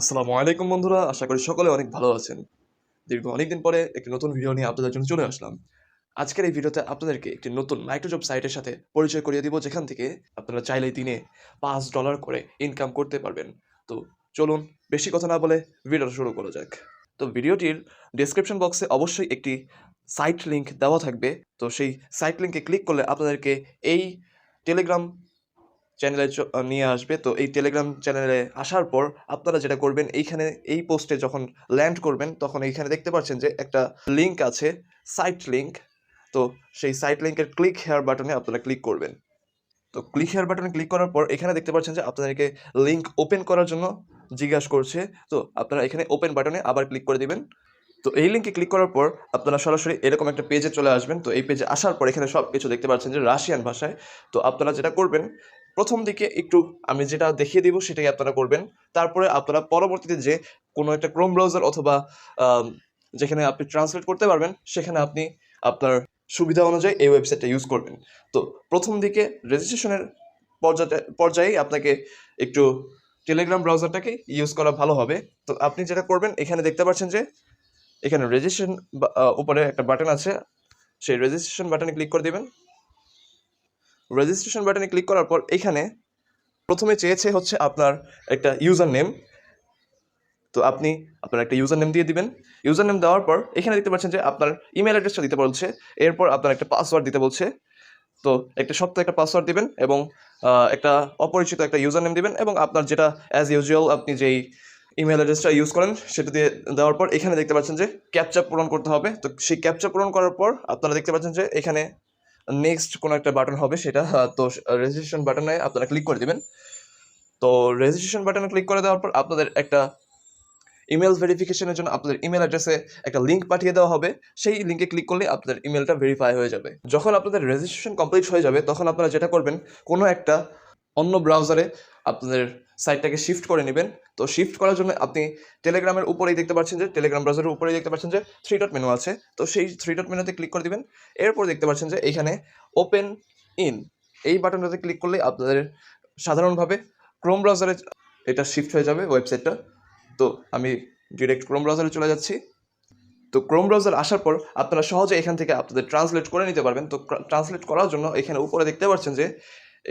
আসসালামু আলাইকুম বন্ধুরা, আশা করি সকলে অনেক ভালো আছেন। দীর্ঘ অনেকদিন পরে একটি নতুন ভিডিও নিয়ে আপনাদের জন্য চলে আসলাম। আজকের এই ভিডিওতে আপনাদেরকে একটি নতুন মাইক্রোজব সাইটের সাথে পরিচয় করিয়ে দিব, যেখান থেকে আপনারা চাইলে দিনে পাঁচ ডলার করে ইনকাম করতে পারবেন। তো চলুন, বেশি কথা না বলে ভিডিওটা শুরু করা যাক। তো ভিডিওটির ডেসক্রিপশন বক্সে অবশ্যই একটি সাইট লিংক দেওয়া থাকবে। তো সেই সাইট লিংকে ক্লিক করলে আপনাদেরকে এই টেলিগ্রাম চ্যানেলে নিয়ে আসবে। তো এই টেলিগ্রাম চ্যানেলে আসার পর আপনারা যেটা করবেন, এইখানে এই পোস্টে যখন ল্যান্ড করবেন, তখন এইখানে দেখতে পাচ্ছেন যে একটা লিংক আছে সাইট লিংক তো সেই সাইট লিংকের ক্লিক হেয়ার বাটনে আপনারা ক্লিক করবেন। তো ক্লিক হেয়ার বাটনে ক্লিক করার পর এখানে দেখতে পাচ্ছেন যে আপনাদেরকে লিঙ্ক ওপেন করার জন্য জিজ্ঞাসা করছে। তো আপনারা এখানে ওপেন বাটনে আবার ক্লিক করে দিবেন। তো এই লিঙ্কে ক্লিক করার পর আপনারা সরাসরি এরকম একটা পেজে চলে আসবেন। তো এই পেজে আসার পর এখানে সব কিছু দেখতে পাচ্ছেন যে রাশিয়ান ভাষায়। তো আপনারা যেটা করবেন প্রথম দিকে একটু আমি যেটা দেখিয়ে দিব সেটাই আপনারা করবেন। তারপরে আপনারা পরবর্তীতে যে কোনো একটা ক্রোম ব্রাউজার অথবা যেখানে আপনি ট্রান্সলেট করতে পারবেন, সেখানে আপনি আপনার সুবিধা অনুযায়ী এই ওয়েবসাইটটা ইউজ করবেন। তো প্রথম দিকে রেজিস্ট্রেশনের পর্যায়ে পর্যায়ে আপনাকে একটু টেলিগ্রাম ব্রাউজারটাকে ইউজ করা ভালো হবে। তো আপনি যেটা করবেন, এখানে দেখতে পাচ্ছেন যে, এখানে রেজিস্ট্রেশন উপরে একটা বাটন আছে। সেই রেজিস্ট্রেশন বাটনে ক্লিক করে দিবেন। রেজিস্ট্রেশন বাটনে ক্লিক করার পর এখানে প্রথমে চেয়েছে হচ্ছে আপনার একটা ইউজার নেম তো আপনি আপনার একটা ইউজার নেম দিয়ে দিবেন। ইউজার নেম দেওয়ার পর এখানে দেখতে পাচ্ছেন যে আপনার ইমেল অ্যাড্রেসটা দিতে বলছে। এরপর আপনার একটা পাসওয়ার্ড দিতে বলছে। তো একটা শক্ত একটা পাসওয়ার্ড দিবেন এবং একটা অপরিচিত একটা ইউজার নেম দিবেন এবং আপনার যেটা অ্যাজ ইউজুয়াল আপনি যেই ইমেল অ্যাড্রেসটা ইউজ করেন সেটা দিয়ে দেওয়ার পর এখানে দেখতে পাচ্ছেন যে ক্যাপচা পূরণ করতে হবে। তো সেই ক্যাপচা পূরণ করার পর আপনারা দেখতে পাচ্ছেন যে এখানে নেক্সট কোনো একটা বাটন হবে সেটা তো রেজিস্ট্রেশন বাটনে আপনারা ক্লিক করে দিবেন। তো রেজিস্ট্রেশন বাটনে ক্লিক করে দেওয়ার পর আপনাদের একটা ইমেল ভেরিফিকেশনের জন্য আপনাদের ইমেল অ্যাড্রেসে একটা লিঙ্ক পাঠিয়ে দেওয়া হবে। সেই লিঙ্কে ক্লিক করলে আপনাদের ইমেলটা ভেরিফাই হয়ে যাবে। যখন আপনাদের রেজিস্ট্রেশন কমপ্লিট হয়ে যাবে, তখন আপনারা যেটা করবেন, কোনো একটা অন্য ব্রাউজারে আপনাদের সাইটটাকে শিফট করে নেবেন। তো শিফট করার জন্য আপনি টেলিগ্রামের উপরেই দেখতে পাচ্ছেন যে টেলিগ্রাম ব্রাউজারের উপরেই দেখতে পাচ্ছেন যে থ্রি ডট মেনু আছে। তো সেই থ্রি ডট মেনুতে ক্লিক করে দিবেন। এরপর দেখতে পাচ্ছেন যে এইখানে ওপেন ইন এই বাটনটাতে ক্লিক করলে আপনাদের সাধারণভাবে ক্রোম ব্রাউজারে এটা শিফট হয়ে যাবে ওয়েবসাইটটা তো আমি ডিরেক্ট ক্রোম ব্রাউজারে চলে যাচ্ছি। তো ক্রোম ব্রাউজার আসার পর আপনারা সহজে এখান থেকে আপনাদের ট্রান্সলেট করে নিতে পারবেন। তো ট্রান্সলেট করার জন্য এখানে উপরে দেখতে পাচ্ছেন যে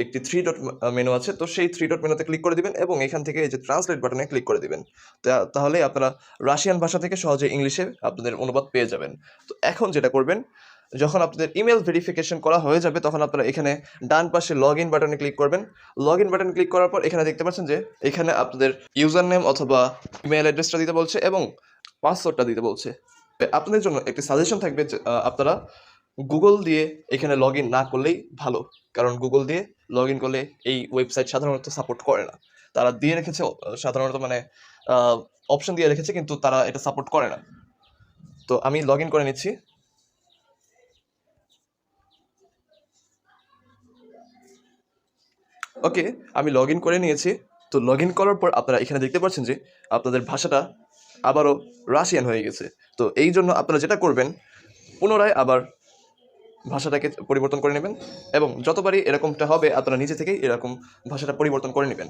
একটি থ্রি ডট মেনু আছে, তো সেই থ্রি ডট মেনুতে ক্লিক করে দিবেন এবং এখান থেকে এই যে ট্রান্সলেট বাটনে ক্লিক করে দিবেন। তাহলে আপনারা রাশিয়ান ভাষা থেকে সহজে ইংলিশে আপনাদের অনুবাদ পেয়ে যাবেন। তো এখন যেটা করবেন, যখন আপনাদের ইমেল ভেরিফিকেশন করা হয়ে যাবে, তখন আপনারা এখানে ডান পাশে লগ ইন বাটনে ক্লিক করবেন। লগ ইন বাটনে ক্লিক করার পর এখানে দেখতে পাচ্ছেন যে, এখানে আপনাদের ইউজার নেম অথবা ইমেল অ্যাড্রেসটা দিতে বলছে এবং পাসওয়ার্ডটা দিতে বলছে। আপনাদের জন্য একটি সাজেশন থাকবে আপনারা গুগল দিয়ে এখানে লগ না করলেই ভালো। কারণ গুগল দিয়ে লগ করলে এই ওয়েবসাইট সাধারণত সাপোর্ট করে না। তারা দিয়ে রেখেছে, সাধারণত মানে অপশন দিয়ে রেখেছে, কিন্তু তারা এটা সাপোর্ট করে না। তো আমি লগ করে নিচ্ছি। ওকে আমি লগ করে নিয়েছি। তো লগ করার পর আপনারা এখানে দেখতে পাচ্ছেন যে, আপনাদের ভাষাটা আবারও রাশিয়ান হয়ে গেছে। তো এই জন্য আপনারা যেটা করবেন, পুনরায় আবার ভাষাটাকে পরিবর্তন করে নেবেন এবং যতবারই এরকমটা হবে, আপনারা নিজে থেকেই এরকম ভাষাটা পরিবর্তন করে নেবেন।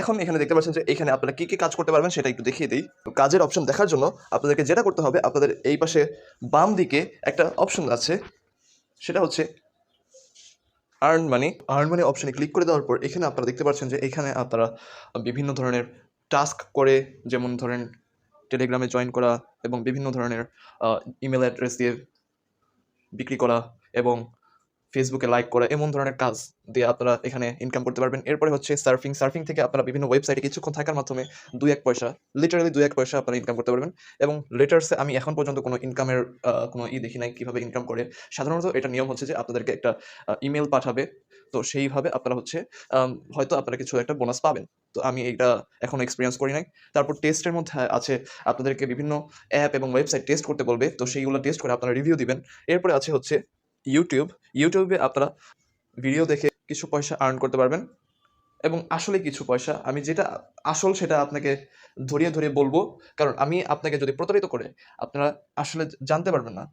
এখন এখানে দেখতে পাচ্ছেন যে এখানে আপনারা কী কী কাজ করতে পারবেন সেটা একটু দেখিয়ে দিই। কাজের অপশন দেখার জন্য আপনাদেরকে যেটা করতে হবে, আপনাদের এই পাশে বাম দিকে একটা অপশন আছে। সেটা হচ্ছে আর্ন মানি আর্ন মানি অপশনে ক্লিক করে দেওয়ার পর এখানে আপনারা দেখতে পাচ্ছেন যে এখানে আপনারা বিভিন্ন ধরনের টাস্ক করে, যেমন ধরেন টেলিগ্রামে জয়েন করা এবং বিভিন্ন ধরনের ইমেল অ্যাড্রেস দিয়ে বিক্রি করা এবং ফেসবুকে লাইক করা, এমন ধরনের কাজ দিয়ে আপনারা এখানে ইনকাম করতে পারবেন। এরপরে হচ্ছে সার্ফিং সার্ফিং থেকে আপনারা বিভিন্ন ওয়েবসাইটে কিছুক্ষণ থাকার মাধ্যমে দুই এক পয়সা লিটারালি দুই এক পয়সা আপনারা ইনকাম করতে পারবেন। এবং লেটার্সে আমি এখন পর্যন্ত কোনো ইনকামের কোনো ই দেখি নাই কীভাবে ইনকাম করে। সাধারণত এটা নিয়ম হচ্ছে যে আপনাদেরকে একটা ইমেল পাঠাবে। তো সেইভাবে আপনারা হচ্ছে হয়তো আপনারা কিছু একটা বোনাস পাবেন। তো আমি এটা এখনও এক্সপিরিয়েন্স করি নাই। তারপর টেস্টের মধ্যে আছে, আপনাদেরকে বিভিন্ন অ্যাপ এবং ওয়েবসাইট টেস্ট করতে বলবে। তো সেইগুলো টেস্ট করে আপনারা রিভিউ দিবেন। এরপরে আছে হচ্ছে ইউটিউব ইউটিউবে আপনারা ভিডিও দেখে কিছু পয়সা আর্ন করতে পারবেন। এবং আসলে কিছু পয়সা, আমি যেটা আসল সেটা আপনাকে ধরিয়ে ধরিয়ে বলব। কারণ আমি আপনাকে যদি প্রতারিত করে, আপনারা আসলে জানতে পারবেন না।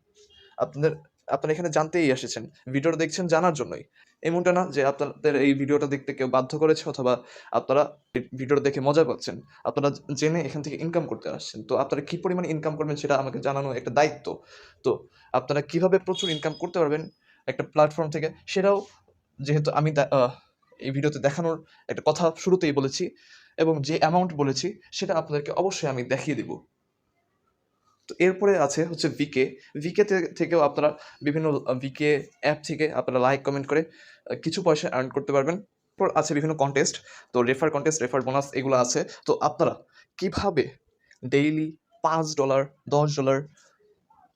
আপনাদের, আপনারা এখানে জানতেই এসেছেন। ভিডিওটা দেখছেন জানার জন্যই। এমনটা না যে আপনাদের এই ভিডিওটা দেখতে কেউ বাধ্য করেছে অথবা আপনারা ভিডিওটা দেখে মজা পাচ্ছেন। আপনারা জেনে এখান থেকে ইনকাম করতে আসছেন। তো আপনারা কী পরিমাণে ইনকাম করবেন সেটা আমাকে জানানো একটা দায়িত্ব। তো আপনারা কীভাবে প্রচুর ইনকাম করতে পারবেন একটা প্ল্যাটফর্ম থেকে? সেটাও যেহেতু আমি এই ভিডিওতে দেখানোর একটা কথা শুরুতেই বলেছি এবং যে অ্যামাউন্ট বলেছি সেটা আপনাদেরকে অবশ্যই আমি দেখিয়ে দেব। তো এরপরে আছে হচ্ছে ভিকে ভিকে থেকেও আপনারা বিভিন্ন ভিকে অ্যাপ থেকে আপনারা লাইক কমেন্ট করে কিছু পয়সা আর্ন করতে পারবেন। এরপর আছে বিভিন্ন কন্টেস্ট তো রেফার কন্টেস্ট রেফার বোনাস এগুলো আছে। তো আপনারা কীভাবে ডেইলি পাঁচ ডলার দশ ডলার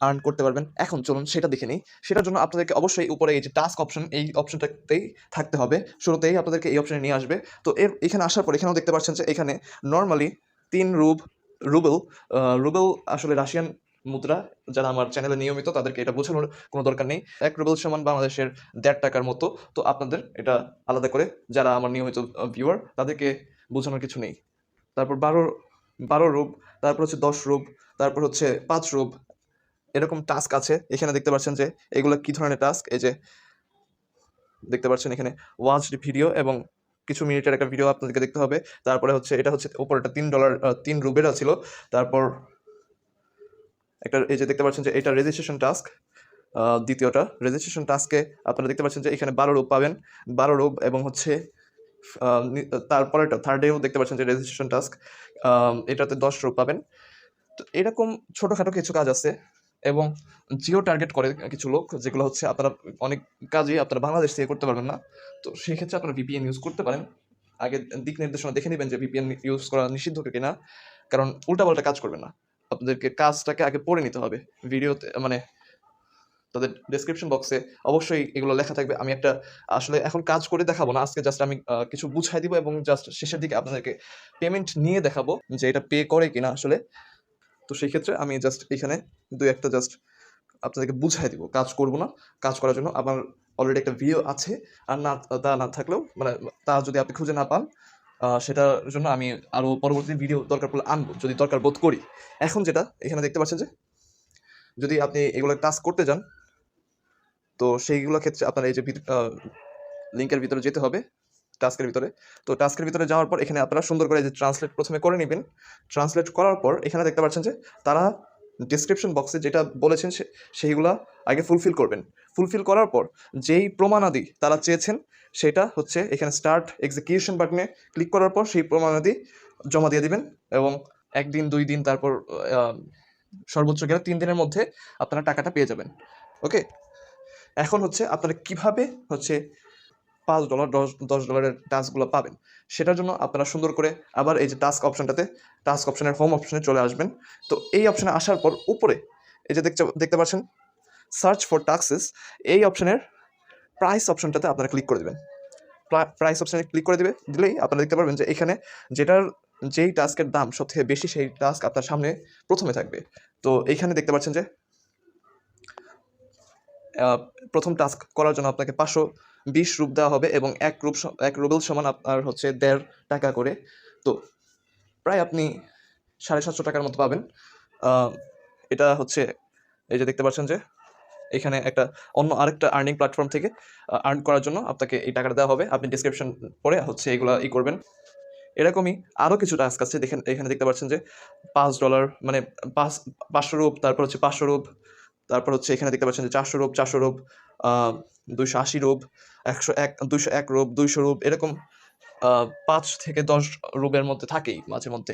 আর্ন করতে পারবেন? এখন চলুন সেটা দেখে নিই। সেটার জন্য আপনাদেরকে অবশ্যই উপরে এই যে টাস্ক অপশন এই অপশনটাতেই থাকতে হবে। শুরুতেই আপনাদেরকে এই অপশনে নিয়ে আসবে। তো এর, এখানে আসার পর এখানেও দেখতে পাচ্ছেন যে এখানে নর্মালি তিন রুব রুবেল রুবেল আসলে রাশিয়ান মুদ্রা, যারা আমার চ্যানেলে নিয়মিত তাদেরকে এটা বোঝানোর কোনো দরকার নেই। এক, রুবেল সমান বাংলাদেশের দেড় টাকার মতো। তো আপনাদের এটা আলাদা করে, যারা আমার নিয়মিত ভিউয়ার তাদেরকে বোঝানোর কিছু নেই। তারপর বারো বারো রুব, তারপর হচ্ছে দশ রুব, তারপর হচ্ছে পাঁচ রুব। এরকম টাস্ক আছে। এখানে দেখতে পাচ্ছেন যে, এগুলো কি ধরনের টাস্ক এই যে, দেখতে পাচ্ছেন এখানে ওয়াচ ভিডিও এবং কিছু মিনিটের একটা ভিডিও আপনাদেরকে দেখতে হবে। তারপরে হচ্ছে, এটা হচ্ছে উপরটা তিন ডলার তিন রুবেরা ছিল। তারপর একটা, এই যে দেখতে পাচ্ছেন যে এটা রেজিস্ট্রেশন টাস্ক দ্বিতীয়টা। রেজিস্ট্রেশন টাস্কে আপনারা দেখতে পাচ্ছেন যে এখানে বারো রূপ পাবেন। বারো রূপ এবং হচ্ছে তারপরেটা থার্ডেও দেখতে পাচ্ছেন যে রেজিস্ট্রেশন টাস্ক এটাতে দশ রূপ পাবেন। তো এরকম ছোটোখাটো কিছু কাজ আছে। এবং জিও টার্গেট করে কিছু লোক, যেগুলো হচ্ছে আপনারা অনেক কাজই আপনারা বাংলাদেশ থেকে করতে পারবেন না। তো সেই ক্ষেত্রে আপনারা ভিপিএন ইউজ করতে পারেন। আগে দিক নির্দেশনা দেখে নেবেন যে ভিপিএন ইউজ করা নিষিদ্ধ কিনা, কারণ উল্টাপাল্টা কাজ করবেন না। আপনাদেরকে কাজটাকে আগে পড়ে নিতে হবে। ভিডিওতে মানে তাদের ডেসক্রিপশন বক্সে অবশ্যই এগুলো লেখা থাকবে। আমি একটা, আসলে এখন কাজ করে দেখাবো না, আজকে জাস্ট আমি কিছু বুঝাই দিব এবং জাস্ট শেষের দিকে আপনাদেরকে পেমেন্ট নিয়ে দেখাবো যে এটা পে করে কিনা আসলে। তো সেই ক্ষেত্রে আমি জাস্ট এখানে দুই একটা জাস্ট আপনাদেরকে বুঝাই দিব। কাজ করব না, কাজ করার জন্য আমার অলরেডি একটা ভিডিও আছে। আর না, তা না থাকলেও মানে তা যদি আপনি খুঁজে না পান সেটার জন্য আমি আরও পরবর্তী ভিডিও দরকার পড়লে আনব, যদি দরকার বোধ করি। এখন যেটা, এখানে দেখতে পাচ্ছেন যে, যদি আপনি এগুলো টাস্ক করতে যান, তো সেইগুলো ক্ষেত্রে আপনার এই যে লিঙ্কের ভিতরে যেতে হবে। টাস্কের ভিতরে। তো টাস্কের ভিতরে যাওয়ার পর এখানে আপনারা সুন্দর করে যে ট্রান্সলেট প্রথমে করে নেবেন। ট্রান্সলেট করার পর এখানে দেখতে পাচ্ছেন যে তারা ডিসক্রিপশন বক্সে যেটা বলেছেন সেইগুলা আগে ফুলফিল করবেন। ফুলফিল করার পর যেই প্রমাণাদি তারা চেয়েছেন, সেটা হচ্ছে এখানে স্টার্ট এক্সিকিউশন বাটনে ক্লিক করার পর সেই প্রমাণাদি জমা দিয়ে দিবেন এবং একদিন, দুই দিন, তারপর সর্বোচ্চ গেলে তিন দিনের মধ্যে আপনারা টাকাটা পেয়ে যাবেন। ওকে এখন হচ্ছে আপনারা কীভাবে হচ্ছে পাঁচ ডলার দশ দশ ডলারের টাস্কগুলো পাবেন। সেটার জন্য আপনারা সুন্দর করে আবার এই যে টাস্ক অপশানটাতে টাস্ক অপশানের হোম অপশানে চলে আসবেন। তো এই অপশানে আসার পর উপরে, এই যে দেখতে দেখতে পাচ্ছেন সার্চ ফর টাক্সেস এই অপশনের প্রাইস অপশানটাতে আপনারা ক্লিক করে দেবেন। প্রাইস অপশানে ক্লিক করে দেবে, দিলেই আপনারা দেখতে পারবেন যে এখানে যেটার, যেই টাস্কের দাম সব থেকে বেশি সেই টাস্ক আপনার সামনে প্রথমে থাকবে। তো এইখানে দেখতে পাচ্ছেন যে প্রথম টাস্ক করার জন্য আপনাকে পাঁচশো বিশ রূপ দেওয়া হবে এবং এক রূপ এক রুবেল সমান আপনার হচ্ছে দেড় টাকা করে। তো প্রায় আপনি সাড়ে সাতশো টাকার মতো পাবেন। এটা হচ্ছে এই যে দেখতে পাচ্ছেন যে, এখানে একটা অন্য আরেকটা আর্নিং প্ল্যাটফর্ম থেকে আর্ন করার জন্য আপনাকে এই টাকাটা দেওয়া হবে। আপনি ডিসক্রিপশন পরে হচ্ছে এগুলো ই করবেন। এরকমই আরও কিছু টাস্ক আছে। দেখেন, এখানে দেখতে পাচ্ছেন যে, পাঁচ ডলার মানে পাঁচ, পাঁচশো রূপ, তারপর হচ্ছে পাঁচশো রূপ, তারপর হচ্ছে এখানে দেখতে পাচ্ছেন যে চারশো রূপ চারশো রূপ দুইশো আশি রূপ, একশো এক, দুইশো এক রূপ, দুইশো রূপ, এরকম পাঁচ থেকে দশ রূপের মধ্যে থাকেই মাঝে মধ্যে।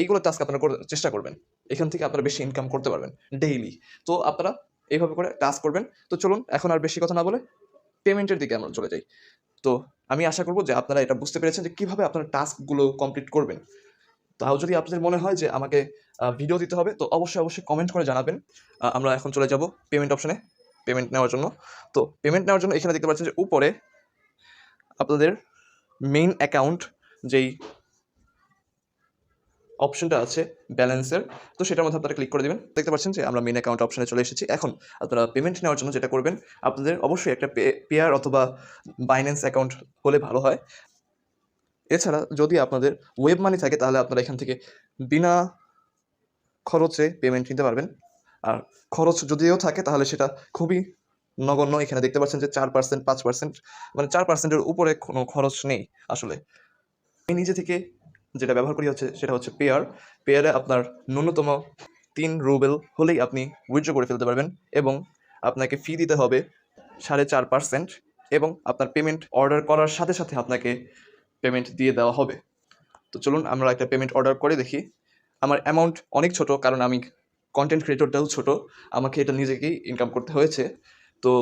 এইগুলো টাস্ক আপনারা চেষ্টা করবেন। এখান থেকে আপনারা বেশি ইনকাম করতে পারবেন ডেইলি তো আপনারা এইভাবে করে টাস্ক করবেন। তো চলুন, এখন আর বেশি কথা না বলে পেমেন্টের দিকে আমরা চলে যাই। তো আমি আশা করব যে আপনারা এটা বুঝতে পেরেছেন যে কীভাবে আপনারা টাস্কগুলো কমপ্লিট করবেন। তাও যদি আপনাদের মনে হয় যে আমাকে ভিডিও দিতে হবে, তো অবশ্যই অবশ্যই কমেন্ট করে জানাবেন। আমরা এখন চলে যাব পেমেন্ট অপশনে পেমেন্ট নেওয়ার জন্য। তো পেমেন্ট নেওয়ার জন্য এখানে দেখতে পাচ্ছেন যে উপরে আপনাদের মেইন অ্যাকাউন্ট যেই অপশনটা আছে ব্যালেন্সের তো সেটার মধ্যে আপনারা ক্লিক করে দেবেন। দেখতে পাচ্ছেন যে আমরা মেন অ্যাকাউন্ট অপশনে চলে এসেছি। এখন আপনারা পেমেন্ট নেওয়ার জন্য যেটা করবেন, আপনাদের অবশ্যই একটা পেয়ার অথবা বাইন্যান্স অ্যাকাউন্ট হলে ভালো হয়। এছাড়া যদি আপনাদের ওয়েব মানি থাকে, তাহলে আপনারা এখান থেকে বিনা খরচে পেমেন্ট নিতে পারবেন। আর খরচ যদিও থাকে, তাহলে সেটা খুবই নগণ্য। এখানে দেখতে পাচ্ছেন যে চার পার্সেন্ট পাঁচ পার্সেন্ট মানে চার পার্সেন্টের উপরে কোনো খরচ নেই আসলে। আমি নিজে থেকে যেটা ব্যবহার করি হচ্ছে, সেটা হচ্ছে পেয়ার পেয়ারে আপনার ন্যূনতম তিন রুবেল হলেই আপনি উইথড্র করে ফেলতে পারবেন এবং আপনাকে ফি দিতে হবে সাড়ে চার পার্সেন্ট এবং আপনার পেমেন্ট অর্ডার করার সাথে সাথে আপনাকে পেমেন্ট দিয়ে দেওয়া হবে। তো চলুন, আমরা একটা পেমেন্ট অর্ডার করে দেখি। আমার অ্যামাউন্ট অনেক ছোট, কারণ আমি কন্টেন্ট ক্রিয়েটরটাও ছোট, আমাকে এটা নিজেকেই ইনকাম করতে হয়েছে। তো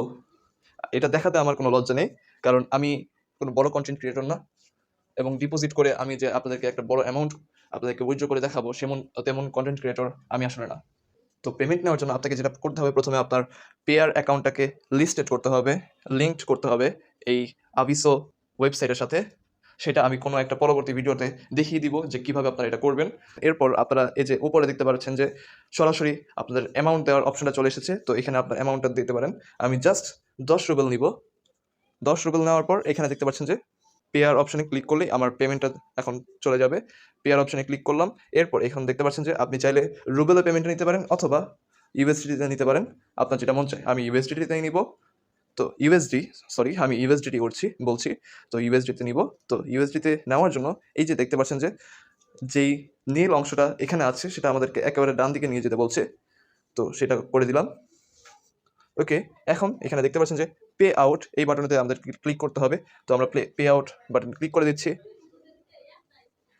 এটা দেখাতে আমার কোনো লজ্জা নেই, কারণ আমি কোনো বড় কন্টেন্ট ক্রিয়েটর না এবং ডিপোজিট করে আমি যে আপনাদেরকে একটা বড় অ্যামাউন্ট আপনাদেরকে উইথড্র করে দেখাবো, সেমন, তেমন কন্টেন্ট ক্রিয়েটর আমি আসলে না। তো পেমেন্ট নেওয়ার জন্য আপনাকে যেটা করতে হবে প্রথমে আপনার পেয়ার অ্যাকাউন্টটাকে লিস্টেড করতে হবে লিঙ্কড করতে হবে এই আবিসো ওয়েবসাইটের সাথে। সেটা আমি কোনো একটা পরবর্তী ভিডিওতে দেখিয়ে দিব যে কীভাবে আপনারা এটা করবেন। এরপর আপনারা এই যে উপরে দেখতে পাচ্ছেন যে সরাসরি আপনাদের অ্যামাউন্ট দেওয়ার অপশনটা চলে এসেছে। তো এখানে আপনার অ্যামাউন্টটা দিতে পারেন। আমি জাস্ট দশ রুবেল নিব। দশ রুবেল নেওয়ার পর এখানে দেখতে পাচ্ছেন যে পেয়ার অপশনে ক্লিক করলেই আমার পেমেন্টটা এখন চলে যাবে। পেয়ার অপশনে ক্লিক করলাম। এরপর এখন দেখতে পাচ্ছেন যে আপনি চাইলে রুবেলে পেমেন্টটা নিতে পারেন অথবা ইউএসডিতে নিতে পারেন। আপনার যেটা মন চায় আমি ইউএসডিতেই নিব। তো ইউএসডি সরি আমি ইউএসডিটি করছি, বলছি, তো ইউএসডিতে নিব। তো ইউএসডিতে নেওয়ার জন্য এই যে দেখতে পাচ্ছেন যে, যেই নীল অংশটা এখানে আছে, সেটা আমাদেরকে একেবারে ডান দিকে নিয়ে যেতে বলছে। তো সেটা করে দিলাম। ওকে, এখন এখানে দেখতে পাচ্ছেন যে, পে আউট এই বাটনেতে আমাদের ক্লিক করতে হবে। তো আমরা play, pay out button click করে দিচ্ছি।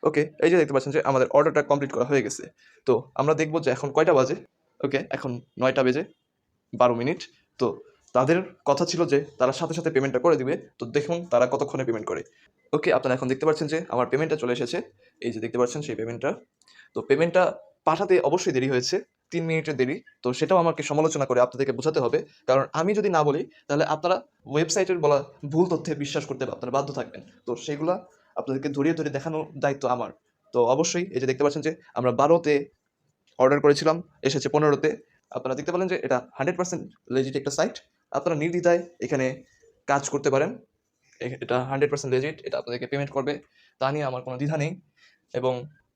ওকে, এই যে দেখতে পাচ্ছেন যে, আমাদের অর্ডারটা কমপ্লিট করা হয়ে গেছে। তো আমরা দেখব যে এখন কয়টা বাজে। ওকে, এখন নয়টা বেজে বারো মিনিট। তো তাদের কথা ছিল যে তারা সাথে সাথে পেমেন্টটা করে দিবে। তো দেখুন তারা কতক্ষণে পেমেন্ট করে। ওকে আপনারা এখন দেখতে পাচ্ছেন যে আমার পেমেন্টটা চলে এসেছে। এই যে দেখতে পাচ্ছেন সেই পেমেন্টটা তো পেমেন্টটা পাঠাতে অবশ্যই দেরি হয়েছে। তিন মিনিটের দেরি। তো সেটাও আমাকে সমালোচনা করে আপনাদেরকে বোঝাতে হবে। কারণ আমি যদি না বলি, তাহলে আপনারা ওয়েবসাইটের বলা ভুল তথ্যে বিশ্বাস করতে আপনারা বাধ্য থাকবেন। তো সেগুলা আপনাদেরকে ধরিয়ে ধরে দেখানোর দায়িত্ব আমার। তো অবশ্যই এই যে দেখতে পাচ্ছেন যে আমরা বারোতে অর্ডার করেছিলাম, এসেছে পনেরোতে। আপনারা দেখতে পেলেন যে এটা হান্ড্রেড পার্সেন্ট লেজিট একটা সাইট আপনারা নির্দ্বিধায় এখানে কাজ করতে পারেন। এটা হান্ড্রেড পার্সেন্ট লেজিট এটা আপনাদেরকে পেমেন্ট করবে। তা নিয়ে আমার কোনো দ্বিধা নেই এবং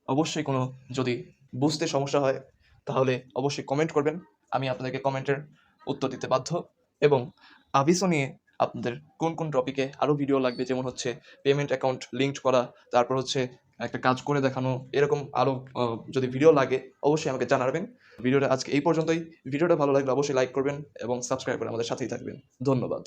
অবশ্যই কোনো যদি বুঝতে সমস্যা হয়, তাহলে অবশ্যই কমেন্ট করবেন। আমি আপনাদেরকে কমেন্টের উত্তর দিতে বাধ্য এবং আবিসও নিয়ে আপনাদের কোন কোন টপিকে আরও ভিডিও লাগবে? যেমন হচ্ছে পেমেন্ট অ্যাকাউন্ট লিঙ্ক করা, তারপর হচ্ছে একটা কাজ করে দেখানো, এরকম আরও যদি ভিডিও লাগে, অবশ্যই আমাকে জানাবেন। ভিডিওটা আজকে এই পর্যন্তই। ভিডিওটা ভালো লাগলে অবশ্যই লাইক করবেন এবং সাবস্ক্রাইব করে আমাদের সাথেই থাকবেন। ধন্যবাদ।